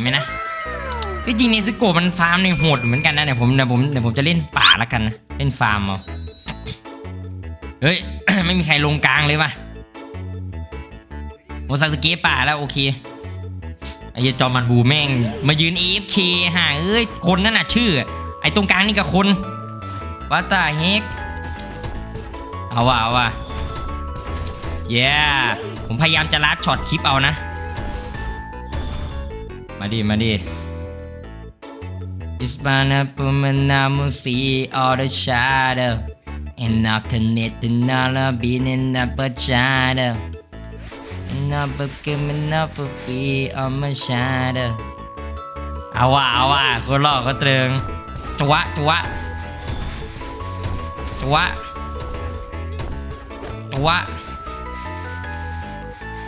ไหมนะที่จริงเนสโกะมันฟาร์มในโหดเหมือนกันนะเดี๋ยวผมเดี๋ยวผมเดี๋ยวผมจะเล่นป่าละกันนะเล่นฟาร์มเอาเฮ้ย ไม่มีใครลงกลางเลยว่ะโมซาสเกะป่าแล้วโอเคไอ้เหี้ยจอมันบูแม่ง มายืน AFK ห่าเอ้ยคนนั่นน่ะชื่อ ไอ้ตรงกลางนี่กับคนวัตตาเฮกเอาว่ะเอาว่ะเย้ผมพยายามจะลัดช็อตคลิปเอานะ มาดิมาดิ It's bana pumana see all the shadow And not connected not a being in a shadow And not becoming up for free on my shadow เอาว่ะเอาว่ะคนหลอกก็เตรึงจัวะจัวะจัวะจัวะ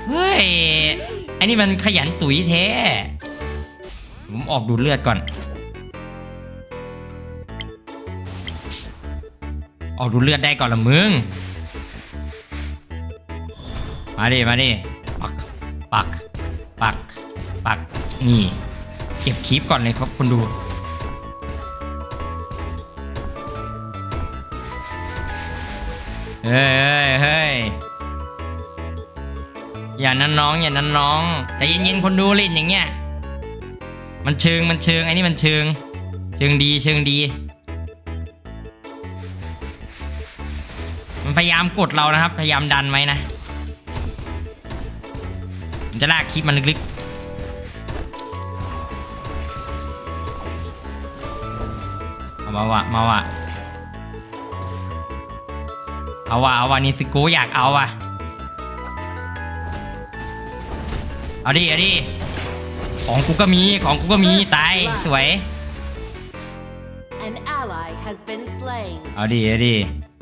เฮ้ย อันนี้มันขยันตุ๋ยแท้ ผมออกดูดเลือดก่อน ออกดูดเลือดได้ก่อนละมึง มาดิ มาดิ ปัก ปัก ปัก ปัก นี่ เก็บคลิปก่อนเลยครับคนดูเฮ้ยเฮ้ยอย่านั้นน้อง อย่านั้นน้อง แต่เย็นๆคนดูเล่นอย่างเงี้ย มันเชิงมันเชิงไอ้นี่มันเชิง เชิงดีเชิงดี มันพยายามกดเรานะครับ พยายามดันไว้นะผมจะลากคลิปมันลึกๆเอามาวะมาวะเอาวะเอาวะนี่สิโกอยากเอาวะเอาดิเอาดิ ของกูก็มีของกูก็มีตายสวย An ally has been slain. เอาดิเอาดิ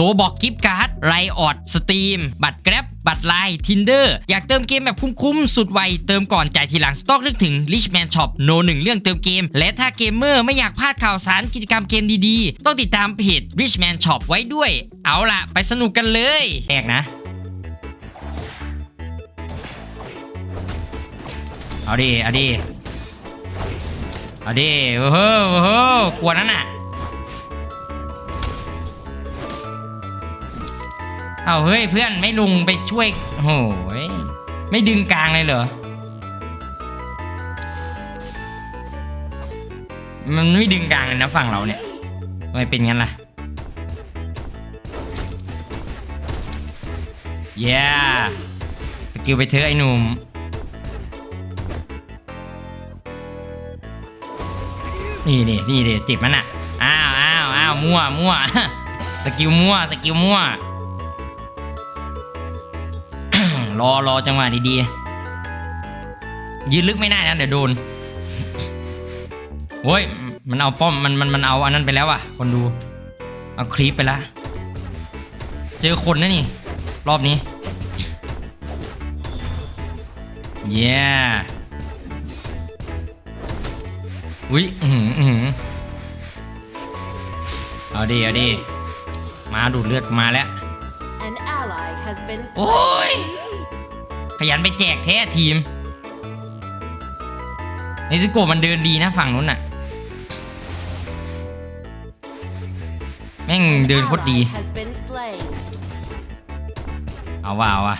ลบอกกิฟต์การ์ดไรออดสตรีมบัตรแกร็บบัตรไลน์ทินเดอร์อยากเติมเกมแบบคุ้มๆ สุดไว เติมก่อนจ่ายทีหลัง ต้องนึกถึง Richman Shop โนหนึ่งเรื่องเติมเกม และถ้าเกมเมอร์ไม่อยากพลาดข่าวสารกิจกรรมเกมดีๆ ต้องติดตามเพจ Richman Shop ไว้ด้วย เอาล่ะ ไปสนุกกันเลยแตกนะ เอาดิ เอาดิ เอาดิ โอ้โหโอ้โหกลัวนั่นน่ะ เอาเฮ้ยเพื่อนไม่ลุงไปช่วยโอ้โหยไม่ดึงกลางเลยเหรอ มันไม่ดึงกลางเลยนะฝั่งเราเนี่ยทำไมเป็นงั้นล่ะเย้สกิลไปเถอะไอ้หนุ่มนี่ดินี่ดิจิบมันอะ อ้าวอ้าวอ้าวมั่วมั่วสกิลมั่วสกิลมั่ว รอรอจังหวะดีๆยืนลึกไม่ได้นะเดี๋ยวโดนโอ้ยมันเอาป้อมมันมันมันเอาอันนั้นไปแล้วอะ คนดู เอาคลิปไปละเจอคนนะนี่ รอบนี้เย้อุ้ยอือหืออือหือเอาดิเอาดิมาดูดเลือดมาแล้ว An ally has been โอ้ slain. ย ขยันไปแจกแท้ทีมนิซิโกมันเดินดีนะฝั่งนู้นน่ะ แม่งเดินโคตรดี เอาว่าเอาว่า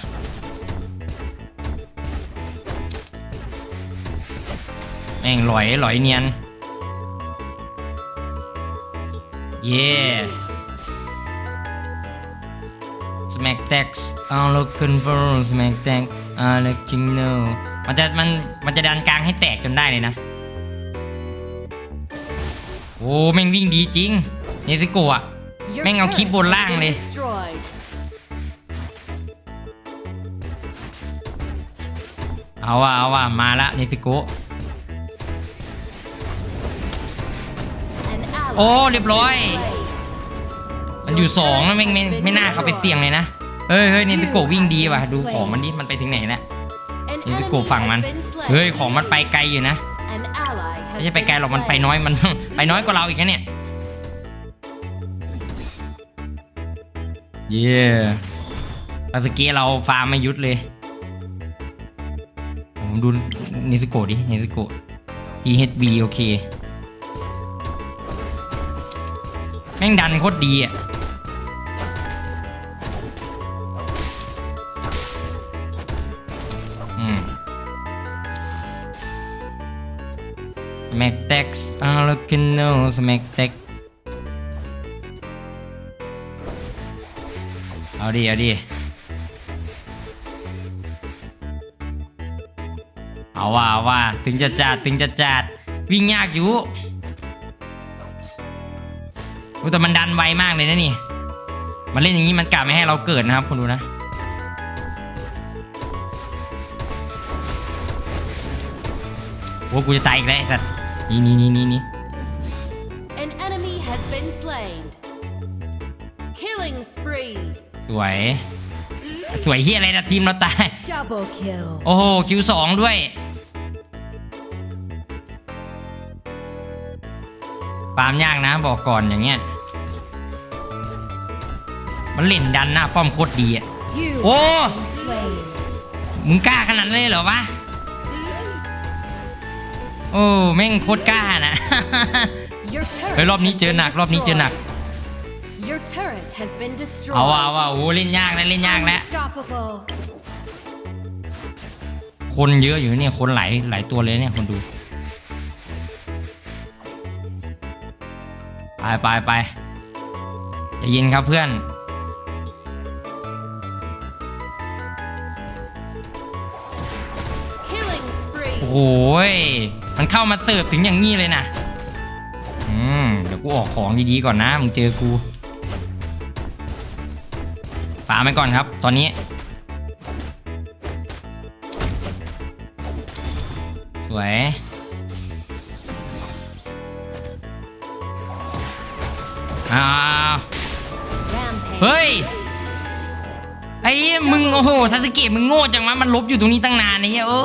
แม่งลอยลอยเนียน เย่ Smack Tax I'm looking for Smack อ่าเล็กจิงเนลมันจะมันมันจะดันกลางให้แตกจนได้เลยนะ โอ้แม่งวิ่งดีจริงเนซิโกะแม่งเอาคลิปบนล่างเลยเอาว่ะเอาว่ะมาละเนซิโกะโอ้เรียบร้อย มันอยู่สองแล้วแม่งไม่ไม่น่าเขาไปเสี่ยงเลยนะ เฮ้ยเฮ้ยเนสโกะวิ่งดีว่ะ ดูของมันดิมันไปถึงไหนแล้ว An เนส enemy โกะฝั่งมัน has been slain. เฮ้ย ของมันไปไกลอยู่นะ An ally has ไม่ใช่ไป been ไกลหรอกมันไป slain. น้อยมัน ไปน้อยกว่าเราอีกนะเนี่ย เย่ปาสเกีเราฟาร์มมายุดเลย ผมดูเนสโกะดิเนสโกะ THB โอเค แม่งดันโคตรดีอะ แม็กเต็กซ์อาร์ลกินโนสแม็กเต็กเอาดิ เอาดิ เอาว่าเอาว่าถึงจะจัดถึงจะจัดวิ่งยากอยู่อุ๊ยแต่มันดันไวมากเลยนะนี่ มันเล่นอย่างนี้มันกะไม่ให้เราเกิดนะครับคุณดูนะโอ้กูจะตายอีกแล้วไอ้สัตว์ นี่นี่นี่นี่นี่ An enemy has been slain. Killing spree. สวย สวยเฮียอะไรนะทีมเราตาย Double kill. โอ้โหคิวสองด้วยฟาร์มยากนะบอกก่อนอย่างเงี้ย มันเล่นดันหน้าป้อมโคตรดีอะ You Oh! have been slain. มึงกล้าขนาดนั้นเลยเหรอวะ โอ้แม่งโคตรกล้านะ Your turret เฮ้ยรอบนี้เจอหนักรอบนี้เจอหนัก destroyed. Your turret has been destroyed. เอาว่ะเอาว่ะโอ้เล่นยากนะเล่นยากแล้ว Unstoppable. คนเยอะอยู่เนี่ยคนหลายหลายตัวเลยเนี่ยคนดู ไปไปไปใจเย็นครับเพื่อน Killing spree. โอ้โหย มันเข้ามาเสิร์ฟถึงอย่างนี้เลยนะอืมเดี๋ยวกูออกของดีๆก่อนนะมึงเจอกูปาไปก่อนครับ ตอนนี้ สวยอ้าวเฮ้ย ไอ้มึง โอ้โหซาสึเกะมึงโง่จังวะมันลบอยู่ตรงนี้ตั้งนานไอ้เหี้ยโอ้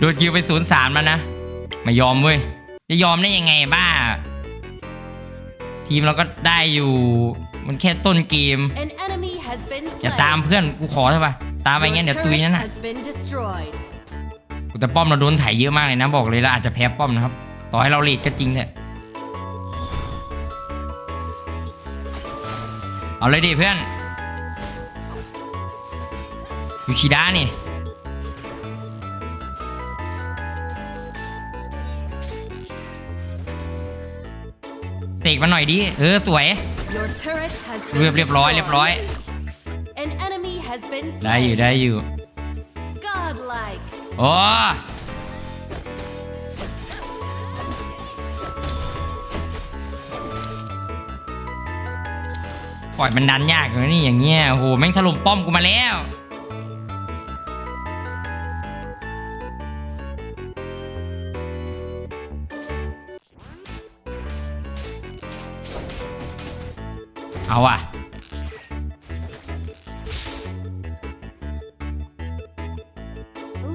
โดนคิวไปศูนย์สามแล้วนะไม่ยอมเว้ย จะยอมได้ยังไงบ้า ทีมเราก็ได้อยู่ มันแค่ต้นเกม An enemy has been อย่า slain. ตามเพื่อนกูขอใช่ปะตามไป Your งั้นเดี๋ยวตุย turret นั่นน่ะ has been destroyed. แต่ป้อมเราโดนไถเยอะมากเลยนะบอกเลยเราอาจจะแพ้ป้อมนะครับ ต่อให้เราเลดก็จริงเถอะเอาเลยดิเพื่อนยูชิดานี่ มาหน่อยดิ เออ สวย Your turret has เรียบ been เรียบร้อย เรียบร้อย destroyed. An enemy has been ได้อยู่ slain. ได้อยู่ Godlike. โอ้ปล่อยมันดันยากเลยนี่อย่างเงี้ยโอ้โหแม่งถล่มป้อมกูมาแล้ว เอาว่ะ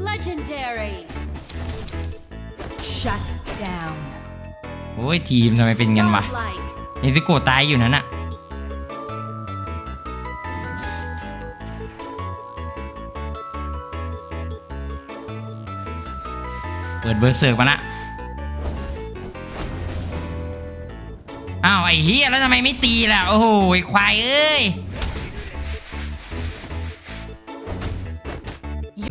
Legendary. Shut down. โอ้ยทีมทำไมเป็นงั้นวะ Godlike. นิซิโกะตายอยู่นั้นอะเปิดเบอร์เซิร์กมาละาวไอ้เฮียแล้วทำไมไม่ตีล่ะ โอ้โหควายเอ้ย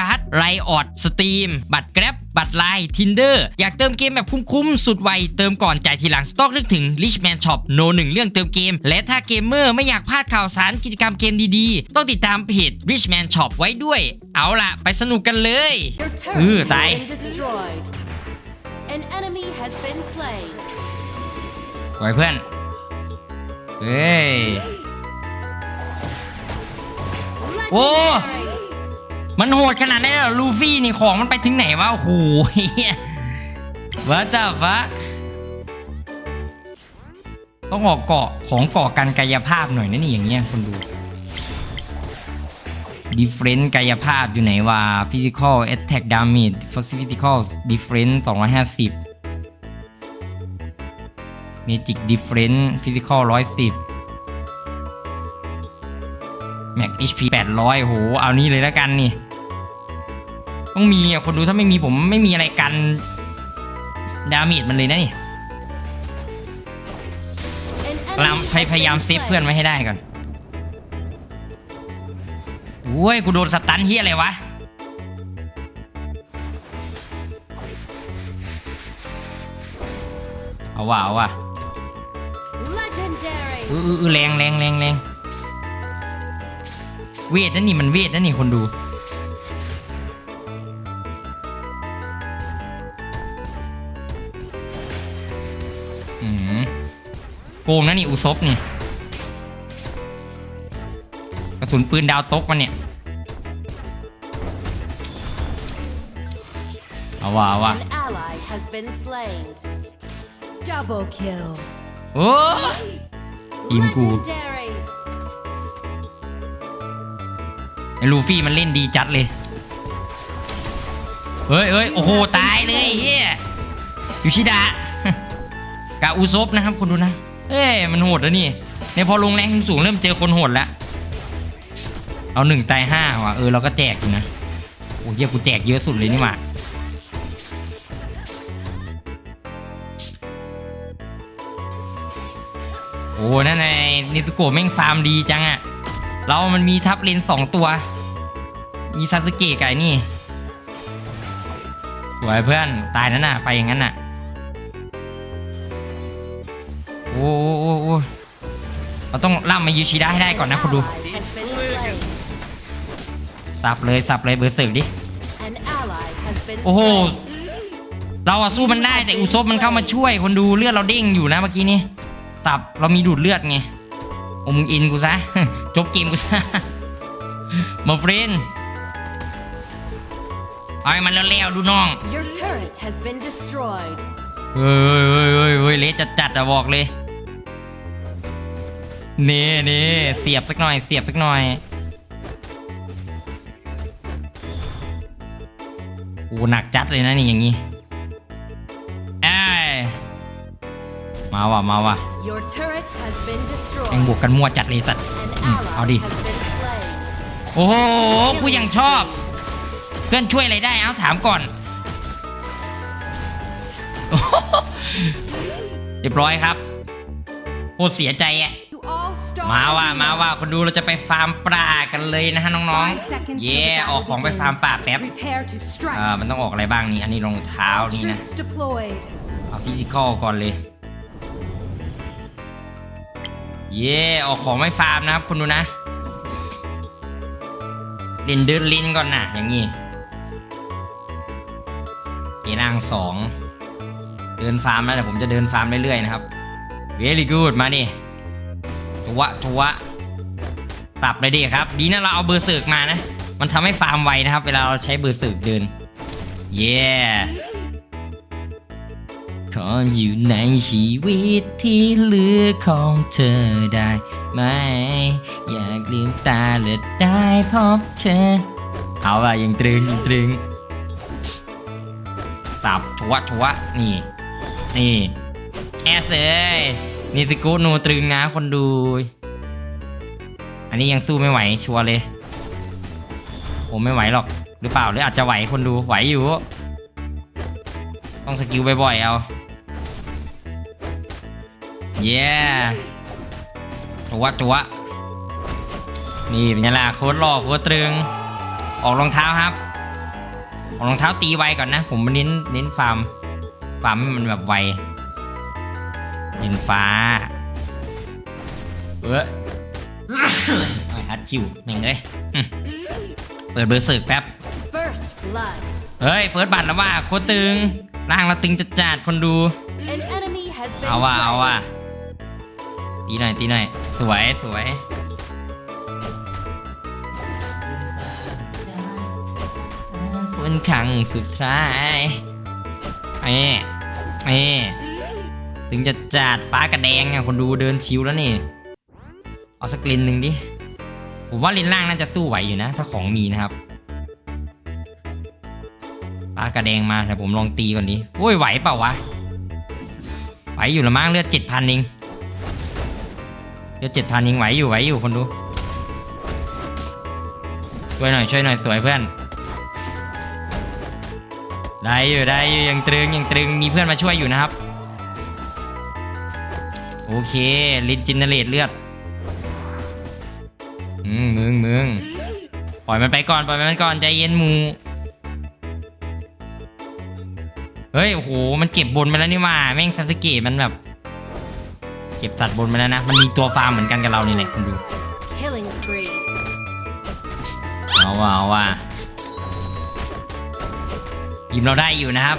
การ์ดการ์ดไลออดสตรีมบัตรแกร็บบัตรไลน์ทินเดอร์อยากเติมเกมแบบคุ้มๆ สุดไว เติมก่อนจ่ายทีหลัง ต้องนึกถึง Richman Shop โนหนึ่งเรื่องเติมเกม และถ้าเกมเมอร์ไม่อยากพลาดข่าวสารกิจกรรมเกมดีๆ ต้องติดตามเพจ Richman Shop ไว้ด้วย เอาล่ะ ไปสนุกกันเลย Your turret Ừ, has tại. been destroyed. An enemy has been slain. ไว้เพื่อน เฮ้ย Legendary. มันโหดขนาดนี้เหรอลูฟี่นี่ของมันไปถึงไหนวะโอ้โหเฮีย What the fuck ต้องออกเกาะของเกาะกันกายภาพหน่อยนะนี่อย่างเงี้ยคนดู Different กายภาพอยู่ไหนวะ Physical Attack Damage Physical Difference 250 Magic Difference Physical 110 Max HP 800โห เอานี้เลยแล้วกันนี่ ต้องมีอะคนดูถ้าไม่มีผมไม่มีอะไรกันดาเมจมันเลยนะนี่ An เรา enemy พย has พยายาม been เซฟเพื่อนไว้ให้ได้ก่อนโอ้ยกูโดนสตันเฮียอะไรวะเอาว่ะเอาว่ะ slain. Legendary. เออเออเออแรงแรงแรงแรงเวทนั่นนี่มันเวทนั่นนี่คนดู งนะนี่อุซบนี่กระสุนปืนดาวตกมันเนี่ยเอาว่ะเอาว่ะ An ally has been slain. Double kill. โอ้ทีมกู Legendary. ไอ้ลูฟี่มันเล่นดีจัดเลย เฮ้ยเฮ้ยโอ้โห ตายเลยเฮียยูชิดะ กาอุซบนะครับคุณดูนะ เอ้ยมันโหดแล้วนี่เนี่ยพอลงแรงสูงเริ่มเจอคนโหดแล้วเอาหนึ่งตายห้าว่ะเออเราก็แจกอยู่นะโอ้เฮียกูแจกเยอะสุดเลยนี่หว่าโอ้นั่นไงนิสโกะแม่งฟาร์มดีจังอะเรามันมีทับเลนสองตัว มีซาสึเกะไก่นี่สวยเพื่อนตายนั่นน่ะไปอย่างนั้นน่ะ อ้โอ้โอ้โอ้เราต้องล่ำมายูชิดะให้ได้ก่อนนะคุณดู Ally has been slain. สับเลยสับเลยเบอร์สึกดิ An ally has been โอ้โห slain. เราอะสู้มันได้แต่อุซบมันเข้ามาช่วย คนดูเลือดเราเด้งอยู่นะเมื่อกี้นี้ตับเรามีดูดเลือดไงโอ้มึงอินกูซะจบเกมกูซะมาเฟรนเอาให้มันแล้วๆดูน้อง Your turret has been destroyed. เฮ้ยเฮ้ยเฮ้ยเฮ้ยเละจัดจัดๆอะบอกเลยเน่เน่เสียบสักหน่อย เสียบสักหน่อยโอ้หนักจัดเลยนะนี่อย่างงี้เอ้ยมาว่ะมาว่ะ Your turret has been แม่ง destroyed. บวกกันมั่วจัดเลยสัตว์ An Ừ, ally ao đi. has been slain. โอ้โหกูยังชอบ เพื่อนช่วยอะไรได้เอาถามก่อนโอ้โหเรียบร้อยครับโคตรเสียใจอะ To all star มาว่า arena. มาว่าคนดูเราจะไปฟาร์มปลากันเลยนะฮะน้อง Five seconds ๆ till เย่ the ออก battle ของไปฟาร์ม begins. ป่าแป๊บ Prepare to strike. อ่ามันต้องออกอะไรบ้างนี่อันนี้รองเท้า All นี่นะ troops deployed. เอาฟิสิกอลก่อนเลย เย่ออกของไม่ฟาร์มนะครับคุณดูนะเล่นเดินลินก่อนนะอย่างงี้เกร่างสองเดินฟาร์มแล้วเดี๋ยวผมจะเดินฟาร์มเรื่อยๆนะครับ very good มาดิ ทวะทัวะตับเลยดิครับ ดีนะเราเอาเบอร์สือกมานะ มันทำให้ฟาร์มไวนะครับ เวลาเราใช้เบอร์สือกเดิน เย่ขออยู่ในชีวิตที่เหลือของเธอได้ไหม อยากลืมตาและได้พบเธอ เอาอะยังตรึงยังตรึงสับทัวทัวนี่ นี่ แอสเอ้ย นี่สกูโนตรึงนะคนดู อันนี้ยังสู้ไม่ไหวชัวร์เลยผมไม่ไหวหรอก หรือเปล่าหรืออาจจะไหวคนดูไหวอยู่ ต้องสกิลบ่อยๆเอาเย้จัวจัวนี่เป็นไงล่ะโคตรหล่อโคตรตรึง ออกรองเท้าครับเอารองเท้าตีไวก่อนนะ ผมเน้นเน้นฟาร์มฟาร์มให้มันแบบไว เห็นฟ้า เออไอ้ฮัดชิวแม่งเลยอืมเปิดเบอร์เสิร์กแป๊บ First blood. เฮ้ย เฟิร์สบัตรแล้วว่าโคตรตึง ร่างเราตึงจัดจัดๆคนดู An enemy has been เอาว่ะเอาว่ะ slain. ตีหน่อยตีหน่อย สวยสวยคนครั้งสุดท้ายไอ้ไอ้ ถึงจะจัดฟ้ากระแดงอะคนดูเดินชิวแล้วนี่ เอาสักลินหนึ่งดิ ผมว่าลินล่างน่าจะสู้ไหวอยู่นะ ถ้าของมีนะครับฟ้ากระแดงมาแต่ผมลองตีก่อนดิโอ้ยไหวเปล่าวะ ไหวอยู่ละมั้งเลือดเจ็ดพันเองเลือดเจ็ดพันเองไหวอยู่ไหวอยู่คนดู ช่วยหน่อยช่วยหน่อยสวยเพื่อนได้อยู่ได้อยู่ยังตรึงยังตรึงมีเพื่อนมาช่วยอยู่นะครับ โอเคลิจินเนเรตเลือดอืมมึงมึงปล่อยมันไปก่อนปล่อยมันก่อนใจเย็นมูเฮ้ยโอ้โหมันเก็บบนไปแล้วนี่ว่าแม่งซาสึเกะมันแบบ เก็บสัตว์บนไปแล้วนะ มันมีตัวฟาร์มเหมือนกันกับเรานี่แหละคุณดูเอาว่ะเอาว่ะทีมเราได้อยู่นะครับ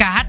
การ์ด